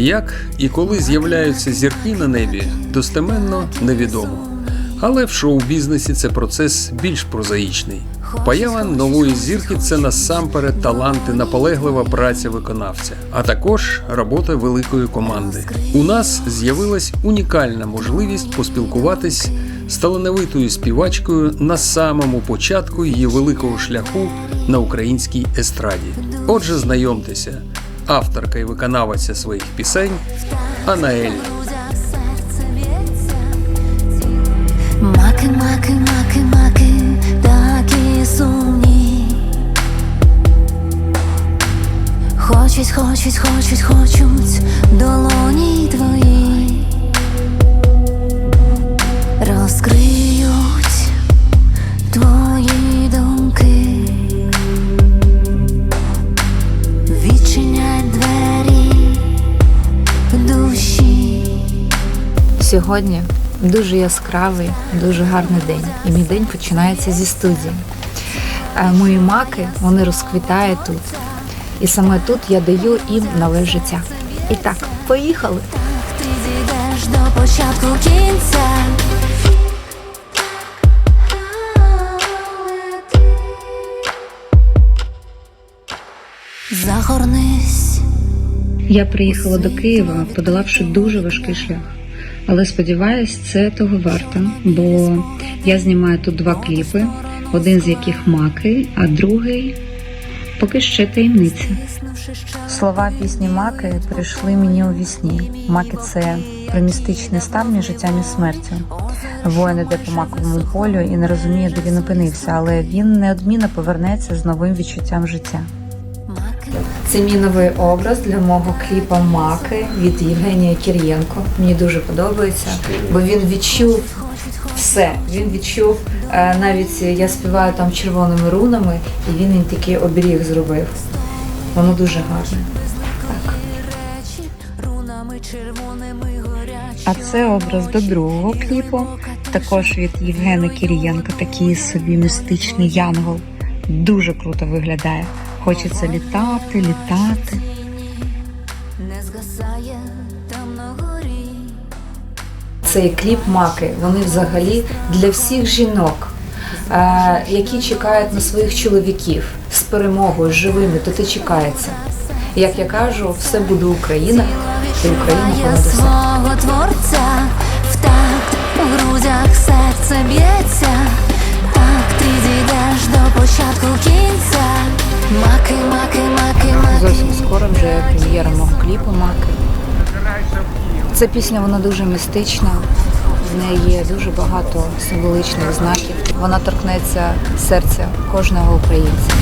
Як і коли з'являються зірки на небі, достеменно невідомо. Але в шоу-бізнесі це процес більш прозаїчний. Поява нової зірки це насамперед талант і наполеглива праця виконавця, а також робота великої команди. У нас з'явилась унікальна можливість поспілкуватись з талановитою співачкою на самому початку її великого шляху на українській естраді. Отже, знайомтеся, авторка і виконавиця своїх пісень Анаель. Маки, маки, маки, маки, такі сумні. Хочуть, хочуть, хочуть, хочуть долоні Сьогодні дуже яскравий, дуже гарний день. І мій день починається зі студії. Е, Мої маки вони розквітають тут. І саме тут я даю їм нове життя. І так, поїхали! Ти дійдеш до початку кінця. Загорнись, Я приїхала до Києва, подолавши дуже важкий шлях. Але сподіваюсь, це того варто, бо я знімаю тут два кліпи, один з яких маки, а другий поки ще таємниця. Слова пісні Маки прийшли мені у вісні. Маки це про містичний стан між життям і смертю. Воїн іде по маковому полю і не розуміє, де він опинився, але він неодмінно повернеться з новим відчуттям життя. Це мій новий образ для мого кліпа Маки від Євгенія Кір'єнко. Мені дуже подобається, бо він відчув все. Він відчув е, навіть я співаю там червоними рунами, і він він такий оберіг зробив. Воно дуже гарне. А це образ до другого кліпу, також від Євгена Кірієнка, такий собі містичний янгол. Дуже круто виглядає. Хочеться літати, літати. Не згасає там на горі. Цей кліп маки, вони взагалі для всіх жінок, е, які чекають на своїх чоловіків з перемогою, з живими, то ти чекається. Як я кажу, все буде Україна, і Україна понад усе. Вже прем'єра мого кліпу Маки. Ця пісня вона дуже містична, в неї є дуже багато символичних знаків. Вона торкнеться серця кожного українця.